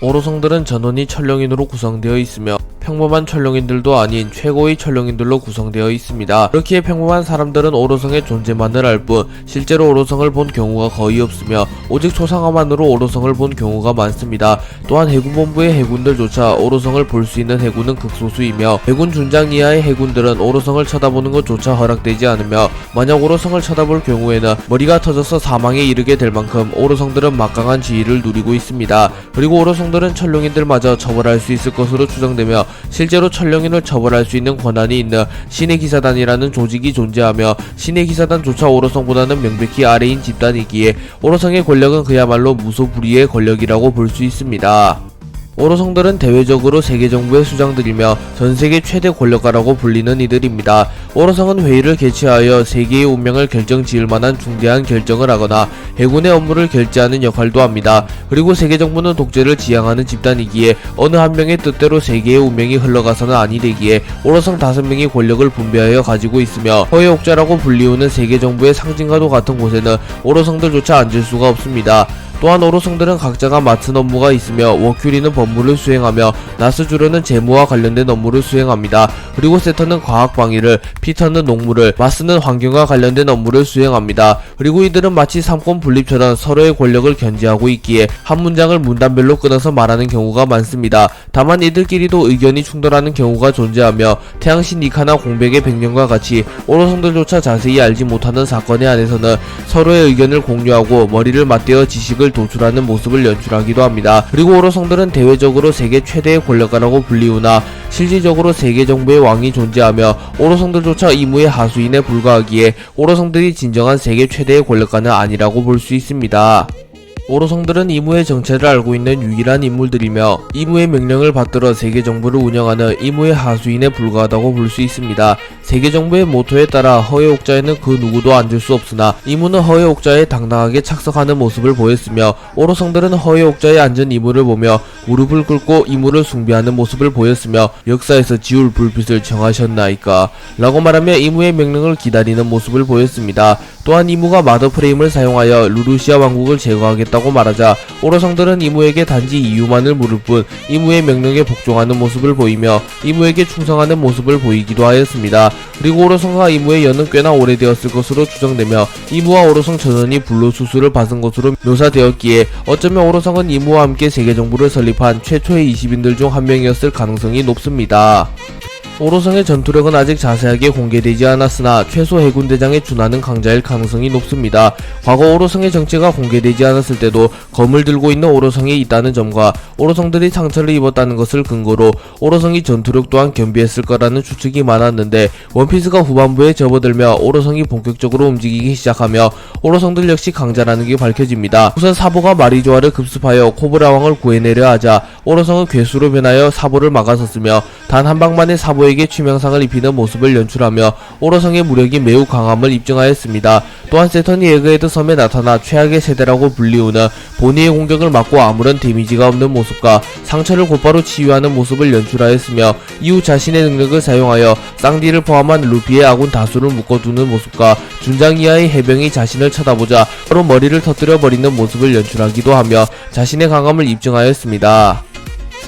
오로성들은 전원이 천령인으로 구성되어 있으며 평범한 천령인들도 아닌 최고의 천령인들로 구성되어 있습니다. 그렇기에 평범한 사람들은 오로성의 존재만을 알 뿐 실제로 오로성을 본 경우가 거의 없으며 오직 초상화만으로 오로성을 본 경우가 많습니다. 또한 해군본부의 해군들조차 오로성을 볼 수 있는 해군은 극소수이며 해군 준장 이하의 해군들은 오로성을 쳐다보는 것조차 허락되지 않으며 만약 오로성을 쳐다볼 경우에는 머리가 터져서 사망에 이르게 될 만큼 오로성들은 막강한 지위를 누리고 있습니다. 그리고 오로성들은 천룡인들마저 처벌할 수 있을 것으로 추정되며 실제로 천룡인을 처벌할 수 있는 권한이 있는 신의 기사단이라는 조직이 존재하며 신의 기사단조차 오로성보다는 명백히 아래인 집단이기에 오로성의 권력은 그야말로 무소불위의 권력이라고 볼 수 있습니다. 오로성들은 대외적으로 세계 정부의 수장들이며 전 세계 최대 권력가라고 불리는 이들입니다. 오로성은 회의를 개최하여 세계의 운명을 결정지을 만한 중대한 결정을 하거나 해군의 업무를 결제하는 역할도 합니다. 그리고 세계 정부는 독재를 지향하는 집단이기에 어느 한 명의 뜻대로 세계의 운명이 흘러가서는 아니 되기에 오로성 다섯 명이 권력을 분배하여 가지고 있으며 허회옥자라고 불리우는 세계 정부의 상징과도 같은 곳에는 오로성들조차 앉을 수가 없습니다. 또한 오로성들은 각자가 맡은 업무가 있으며 워큐리는 법무를 수행하며 나스주르는 재무와 관련된 업무를 수행합니다. 그리고 세터는 과학 방위를, 피터는 농무를, 마스는 환경과 관련된 업무를 수행합니다. 그리고 이들은 마치 삼권 분립처럼 서로의 권력을 견제하고 있기에 한 문장을 문단별로 끊어서 말하는 경우가 많습니다. 다만 이들끼리도 의견이 충돌하는 경우가 존재하며 태양신 니카나 공백의 백년과 같이 오로성들조차 자세히 알지 못하는 사건에 안에서는 서로의 의견을 공유하고 머리를 맞대어 지식을 도출하는 모습을 연출하기도 합니다. 그리고 오로성들은 대외적으로 세계 최대의 권력가라고 불리우나 실질적으로 세계 정부의 왕이 존재하며 오로성들조차 이무의 하수인에 불과하기에 오로성들이 진정한 세계 최대의 권력가는 아니라고 볼 수 있습니다. 오로성들은 이무의 정체를 알고 있는 유일한 인물들이며 이무의 명령을 받들어 세계 정부를 운영하는 이무의 하수인에 불과하다고 볼 수 있습니다. 세계 정부의 모토에 따라 허회옥자에는 그 누구도 앉을 수 없으나 이무는 허회옥자에 당당하게 착석하는 모습을 보였으며 오로성들은 허회옥자에 앉은 이무를 보며 무릎을 꿇고 이무를 숭배하는 모습을 보였으며 역사에서 지울 불빛을 정하셨나이까 라고 말하며 이무의 명령을 기다리는 모습을 보였습니다. 또한 이무가 마더 프레임을 사용하여 루루시아 왕국을 제거하겠다고 말하자 오로성들은 이무에게 단지 이유만을 물을 뿐 이무의 명령에 복종하는 모습을 보이며 이무에게 충성하는 모습을 보이기도 하였습니다. 그리고 오로성과 이무의 연은 꽤나 오래되었을 것으로 추정되며 이무와 오로성 전원이 불로 수술을 받은 것으로 묘사되었기에 어쩌면 오로성은 이무와 함께 세계 정부를 설립한 최초의 20인들 중 한 명이었을 가능성이 높습니다. 오로성의 전투력은 아직 자세하게 공개되지 않았으나 최소 해군대장에 준하는 강자일 가능성이 높습니다. 과거 오로성의 정체가 공개되지 않았을 때도 검을 들고 있는 오로성이 있다는 점과 오로성들이 상처를 입었다는 것을 근거로 오로성이 전투력 또한 겸비했을 거라는 추측이 많았는데 원피스가 후반부에 접어들며 오로성이 본격적으로 움직이기 시작하며 오로성들 역시 강자라는 게 밝혀집니다. 우선 사보가 마리조아를 급습하여 코브라 왕을 구해내려 하자 오로성은 괴수로 변하여 사보를 막아섰으며 단 한 방만에 사보 에게 치명상을 입히는 모습을 연출하며 오로성의 무력이 매우 강함을 입증하였습니다. 또한 세턴이 에그헤드 섬에 나타나 최악의 세대라고 불리우는 보니의 공격을 막고 아무런 데미지가 없는 모습과 상처를 곧바로 치유하는 모습을 연출하였으며 이후 자신의 능력을 사용하여 쌍디를 포함한 루피의 아군 다수를 묶어두는 모습과 준장 이하의 해병이 자신을 쳐다보자 바로 머리를 터뜨려 버리는 모습을 연출하기도 하며 자신의 강함을 입증하였습니다.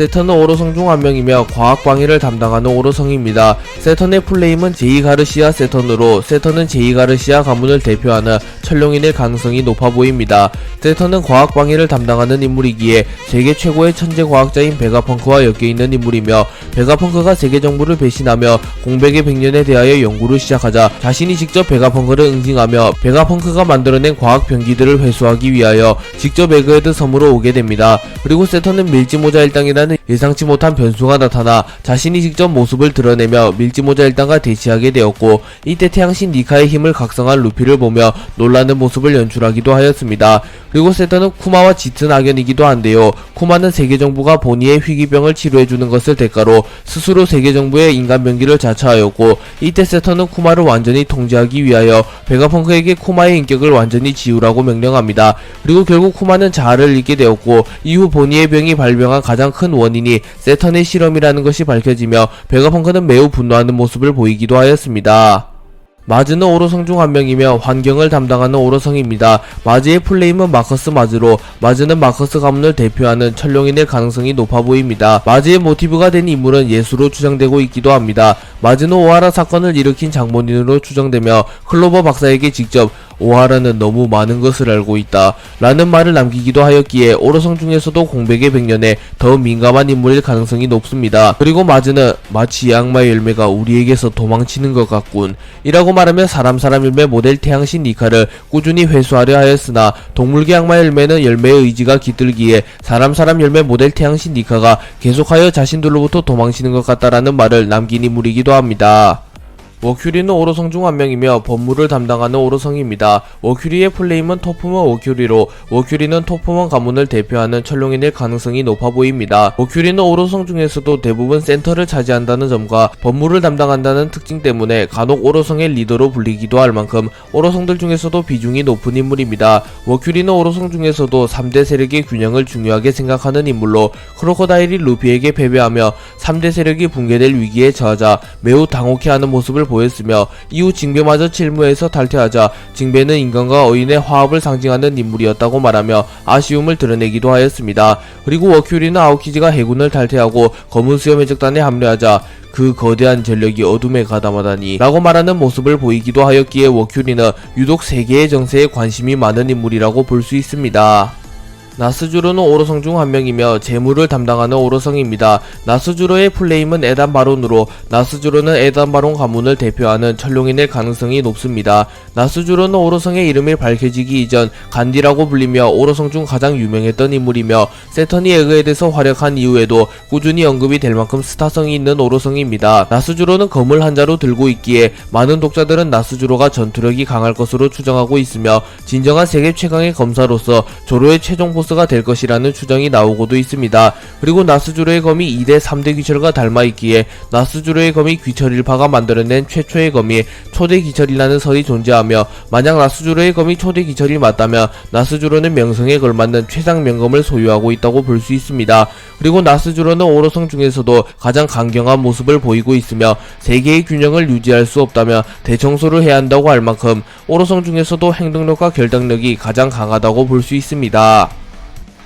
세턴은 오로성 중 한 명이며 과학 방위를 담당하는 오로성입니다. 세턴의 플레임은 제이 가르시아 세턴으로 세턴은 제이 가르시아 가문을 대표하는 천룡인의 가능성이 높아 보입니다. 세턴은 과학 방위를 담당하는 인물이기에 세계 최고의 천재 과학자인 베가펑크와 엮여 있는 인물이며 베가펑크가 세계 정부를 배신하며 공백의 백년에 대하여 연구를 시작하자 자신이 직접 베가펑크를 응징하며 베가펑크가 만들어낸 과학 병기들을 회수하기 위하여 직접 에그헤드 섬으로 오게 됩니다. 그리고 세턴은 밀지모자 일당이라는 gonna 예상치 못한 변수가 나타나 자신이 직접 모습을 드러내며 밀지모자 일당과 대치하게 되었고 이때 태양신 니카의 힘을 각성한 루피를 보며 놀라는 모습을 연출하기도 하였습니다. 그리고 세턴은 쿠마와 짙은 악연이기도 한데요. 쿠마는 세계정부가 본의의 희귀병을 치료해주는 것을 대가로 스스로 세계정부의 인간병기를 자처하였고 이때 세턴은 쿠마를 완전히 통제하기 위하여 베가펑크에게 쿠마의 인격을 완전히 지우라고 명령합니다. 그리고 결국 쿠마는 자아를 잃게 되었고 이후 보니의 병이 발병한 가장 큰 원인 이 세턴의 실험이라는 것이 밝혀지며 베가펑크는 매우 분노하는 모습을 보이기도 하였습니다. 마즈는 오로성 중 한 명이며 환경을 담당하는 오로성입니다. 마즈의 플레임은 마커스 마즈로 마즈는 마커스 가문을 대표하는 천룡인의 가능성이 높아 보입니다. 마즈의 모티브가 된 인물은 예수로 추정되고 있기도 합니다. 마즈는 오하라 사건을 일으킨 장본인으로 추정되며 클로버 박사에게 직접 오하라는 너무 많은 것을 알고 있다 라는 말을 남기기도 하였기에 오로성 중에서도 공백의 백년에 더 민감한 인물일 가능성이 높습니다. 그리고 마즈는 마치 이 악마의 열매가 우리에게서 도망치는 것 같군 이라고 말하며 사람 사람 열매 모델 태양신 니카를 꾸준히 회수하려 하였으나 동물계 악마 열매는 열매의 의지가 깃들기에 사람 사람 열매 모델 태양신 니카가 계속하여 자신들로부터 도망치는 것 같다라는 말을 남긴 인물이기도 합니다. 워큐리는 오로성 중 한 명이며 법무를 담당하는 오로성입니다. 워큐리의 플레임은 토프먼 워큐리로 워큐리는 토프먼 가문을 대표하는 천룡인일 가능성이 높아 보입니다. 워큐리는 오로성 중에서도 대부분 센터를 차지한다는 점과 법무를 담당한다는 특징 때문에 간혹 오로성의 리더로 불리기도 할 만큼 오로성들 중에서도 비중이 높은 인물입니다. 워큐리는 오로성 중에서도 3대 세력의 균형을 중요하게 생각하는 인물로 크로코다일이 루피에게 패배하며 3대 세력이 붕괴될 위기에 처하자 매우 당혹해하는 모습을 보였으며 이후 징배마저 칠무에서 탈퇴하자 징배는 인간과 어인의 화합을 상징하는 인물이었다고 말하며 아쉬움을 드러내기도 하였습니다. 그리고 워큐리는 아오키지가 해군을 탈퇴하고 검은 수염 해적단에 합류하자 그 거대한 전력이 어둠에 가담하다니 라고 말하는 모습을 보이기도 하였기에 워큐리는 유독 세계의 정세에 관심이 많은 인물이라고 볼 수 있습니다. 나스주로는 오로성 중 한 명이며 재물을 담당하는 오로성입니다. 나스주로의 플레임은 에단 바론으로 나스주로는 에단 바론 가문을 대표하는 천룡인의 가능성이 높습니다. 나스주로는 오로성의 이름이 밝혀지기 이전 간디라고 불리며 오로성 중 가장 유명했던 인물이며 세터니 에그에 대해서 활약한 이후에도 꾸준히 언급이 될 만큼 스타성이 있는 오로성입니다. 나스주로는 검을 한자로 들고 있기에 많은 독자들은 나스주로가 전투력이 강할 것으로 추정하고 있으며 진정한 세계 최강의 검사로서 조로의 최종 보스 가 될 것이라는 추정이 나오고도 있습니다. 그리고 나스주로의 검이 2대 3대 귀철과 닮아 있기에 나스주로의 검이 귀철일파가 만들어낸 최초의 검이 초대 귀철이라는 설이 존재하며 만약 나스주로의 검이 초대 귀철이 맞다면 나스주로는 명성에 걸맞는 최상 명검을 소유하고 있다고 볼 수 있습니다. 그리고 나스주로는 오로성 중에서도 가장 강경한 모습을 보이고 있으며 세계의 균형을 유지할 수 없다면 대청소를 해야 한다고 할 만큼 오로성 중에서도 행동력과 결단력이 가장 강하다고 볼 수 있습니다.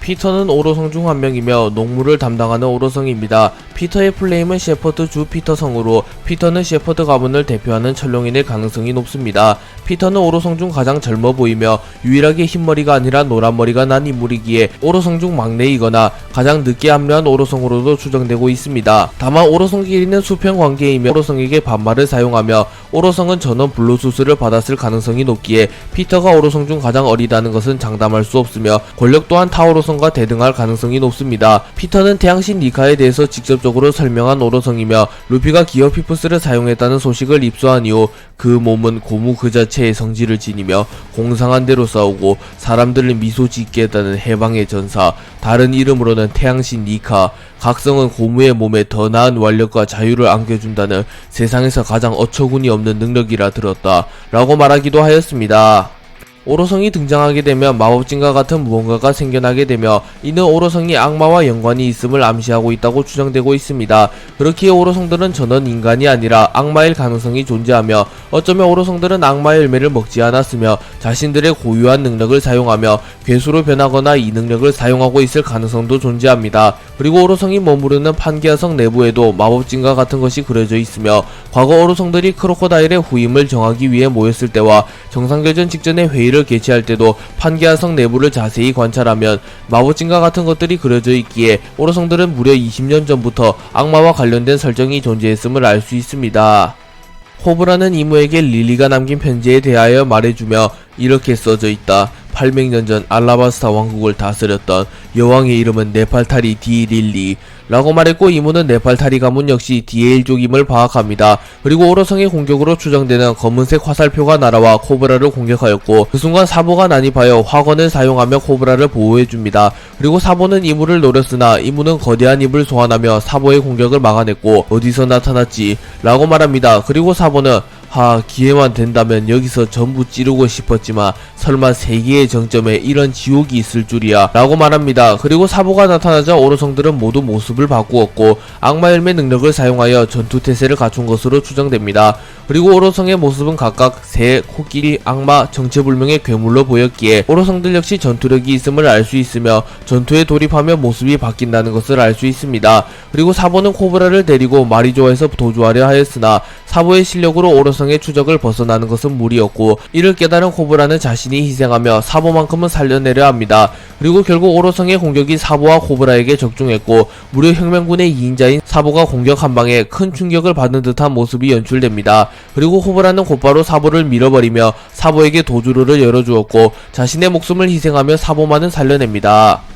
피터는 오로성 중 한 명이며 농무를 담당하는 오로성입니다. 피터의 플레임은 셰퍼드 주 피터 성으로 피터는 셰퍼드 가문을 대표하는 천룡인의 가능성이 높습니다. 피터는 오로성 중 가장 젊어 보이며 유일하게 흰머리가 아니라 노란머리가 난 인물이기에 오로성 중 막내이거나 가장 늦게 합류한 오로성으로도 추정되고 있습니다. 다만 오로성끼리는 수평 관계이며 오로성에게 반말을 사용하며 오로성은 전원 불로 수술을 받았을 가능성이 높기에 피터가 오로성 중 가장 어리다는 것은 장담할 수 없으며 권력 또한 타오로성 과 대등할 가능성이 높습니다. 피터는 태양신 니카에 대해서 직접적으로 설명한 오로성이며 루피가 기어 피프스를 사용했다는 소식을 입수한 이후 그 몸은 고무 그 자체의 성질을 지니며 공상한 대로 싸우고 사람들을 미소 짓게 했다는 해방의 전사 다른 이름으로는 태양신 니카 각성은 고무의 몸에 더 나은 완력과 자유를 안겨준다는 세상에서 가장 어처구니 없는 능력이라 들었다 라고 말하기도 하였습니다. 오로성이 등장하게 되면 마법진과 같은 무언가가 생겨나게 되며 이는 오로성이 악마와 연관이 있음을 암시하고 있다고 추정되고 있습니다. 그렇기에 오로성들은 전원 인간이 아니라 악마일 가능성이 존재하며 어쩌면 오로성들은 악마의 열매를 먹지 않았으며 자신들의 고유한 능력을 사용하며 괴수로 변하거나 이 능력을 사용하고 있을 가능성도 존재합니다. 그리고 오로성이 머무르는 판기아성 내부에도 마법진과 같은 것이 그려져 있으며 과거 오로성들이 크로코다일의 후임을 정하기 위해 모였을 때와 정상결전 직전에 회의를 개최할 때도 판기아성 내부를 자세히 관찰하면 마법진과 같은 것들이 그려져 있기에 오로성들은 무려 20년 전부터 악마와 관련된 설정이 존재했음을 알 수 있습니다. 호브라는 이모에게 릴리가 남긴 편지에 대하여 말해주며 이렇게 써져 있다. 800년 전 알라바스타 왕국을 다스렸던 여왕의 이름은 네팔타리 디 릴리 라고 말했고 이모는 네팔타리 가문 역시 디에일족임을 파악합니다. 그리고 오로성의 공격으로 추정되는 검은색 화살표가 날아와 코브라를 공격하였고 그 순간 사보가 난입하여 화건을 사용하며 코브라를 보호해줍니다. 그리고 사보는 이모를 노렸으나 이모는 거대한 입을 소환하며 사보의 공격을 막아냈고 어디서 나타났지? 라고 말합니다. 그리고 사보는 하 기회만 된다면 여기서 전부 찌르고 싶었지만 설마 세계의 정점에 이런 지옥이 있을 줄이야 라고 말합니다. 그리고 사보가 나타나자 오로성들은 모두 모습을 바꾸었고 악마 열매 능력을 사용하여 전투 태세를 갖춘 것으로 추정됩니다. 그리고 오로성의 모습은 각각 새, 코끼리, 악마, 정체불명의 괴물로 보였기에 오로성들 역시 전투력이 있음을 알 수 있으며 전투에 돌입하며 모습이 바뀐다는 것을 알 수 있습니다. 그리고 사보는 코브라를 데리고 마리조아에서 도주하려 하였으나 사보의 실력으로 오로성 의 추적을 벗어나는 것은 무리였고 이를 깨달은 코브라는 자신이 희생하며 사보만큼은 살려내려 합니다. 그리고 결국 오로성의 공격이 사보와 코브라에게 적중했고 무려 혁명군의 2인자인 사보가 공격 한 방에 큰 충격을 받은 듯한 모습이 연출됩니다. 그리고 코브라는 곧바로 사보를 밀어버리며 사보에게 도주로를 열어주었고 자신의 목숨을 희생하며 사보만은 살려냅니다.